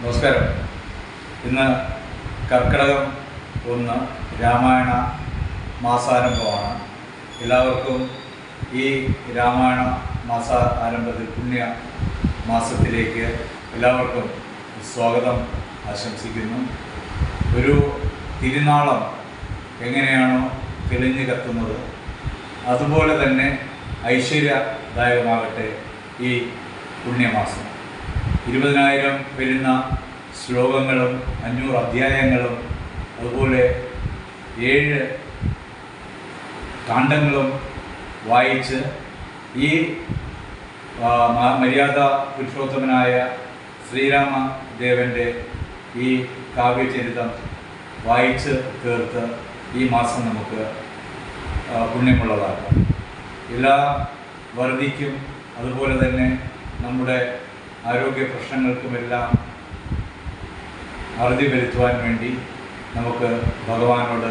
നമസ്കാരം. ഇന്ന് കർക്കിടകം ഒന്ന് രാമായണ മാസാരംഭമാണ്. എല്ലാവർക്കും ഈ രാമായണ മാസ ആരംഭത്തിൽ പുണ്യ മാസത്തിലേക്ക് എല്ലാവർക്കും സ്വാഗതം ആശംസിക്കുന്നു. ഒരു തിരുനാളം എങ്ങനെയാണോ തെളിഞ്ഞു കത്തുന്നത് അതുപോലെ തന്നെ ഐശ്വര്യദായകമാകട്ടെ ഈ പുണ്യമാസം. ഇരുപതിനായിരം വരുന്ന ശ്ലോകങ്ങളും അഞ്ഞൂറ് അധ്യായങ്ങളും അതുപോലെ ഏഴ് കാണ്ഡങ്ങളും വായിച്ച് ഈ മര്യാദ പുരുഷോത്തമനായ ശ്രീരാമദേവന്റെ ഈ കാവ്യചരിതം വായിച്ച് തീർത്ത് ഈ മാസം നമുക്ക് പുണ്യമുള്ളതാക്കാം. എല്ലാ വറുതിക്കും അതുപോലെ തന്നെ നമ്മുടെ ആരോഗ്യ പ്രശ്നങ്ങൾക്കുമെല്ലാം അറുതി വരുത്തുവാൻ വേണ്ടി നമുക്ക് ഭഗവാനോട്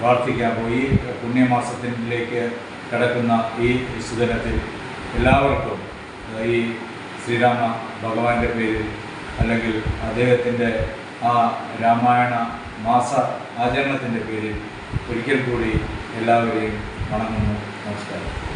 പ്രാർത്ഥിക്കാം. അപ്പോൾ ഈ പുണ്യമാസത്തിലേക്ക് കിടക്കുന്ന ഈ വിശുദ്ധനത്തിൽ എല്ലാവർക്കും ഈ ശ്രീരാമ ഭഗവാന്റെ പേരിൽ അല്ലെങ്കിൽ അദ്ദേഹത്തിന്റെ ആ രാമായണ മാസ ആചരണത്തിന്റെ പേരിൽ ഒരിക്കൽ കൂടി എല്ലാവരെയും വണങ്ങുന്നു. നമസ്കാരം